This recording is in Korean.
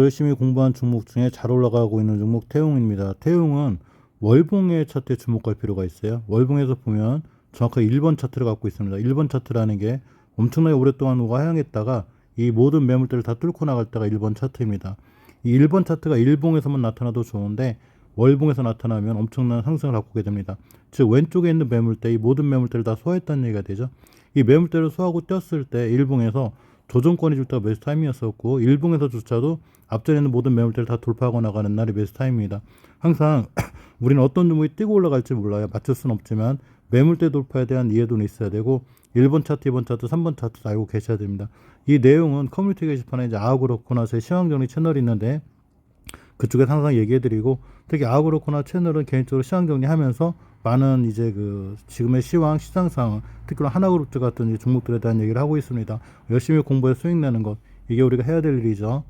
열심히 공부한 종목 중에 잘 올라가고 있는 종목 태웅입니다. 태웅은 월봉의 차트에 주목할 필요가 있어요. 월봉에서 보면 정확하게 1번 차트를 갖고 있습니다. 1번 차트라는 게 엄청나게 오랫동안 우하향했다가 이 모든 매물대를 다 뚫고 나갈 때가 1번 차트입니다. 이 1번 차트가 일봉에서만 나타나도 좋은데 월봉에서 나타나면 엄청난 상승을 갖고 오게 됩니다. 즉 왼쪽에 있는 매물대 이 모든 매물대를 다 소화했다는 얘기가 되죠. 이 매물대를 소화하고 뛰었을 때 일봉에서 조정권이 줄 때가 매수 타임이었었고 일봉에서조차도 앞전에 있는 모든 매물대를 다 돌파하고 나가는 날이 매수 타임입니다. 항상 우리는 어떤 종목이 뛰고 올라갈지 몰라요. 맞출 수는 없지만 매물대 돌파에 대한 이해도는 있어야 되고 1번 차트, 2번 차트, 3번 차트도 알고 계셔야 됩니다. 이 내용은 커뮤니티 게시판에 이제 아그로코나스의 시황정리 채널이 있는데 그쪽에서 항상 얘기해드리고 특히 아그로코나 채널은 개인적으로 시황 정리하면서 많은 이제 그 지금의 시황 시장 상황 특히나 하나그룹 같은 이 종목들에 대한 얘기를 하고 있습니다. 열심히 공부해 수익 내는 것 이게 우리가 해야 될 일이죠.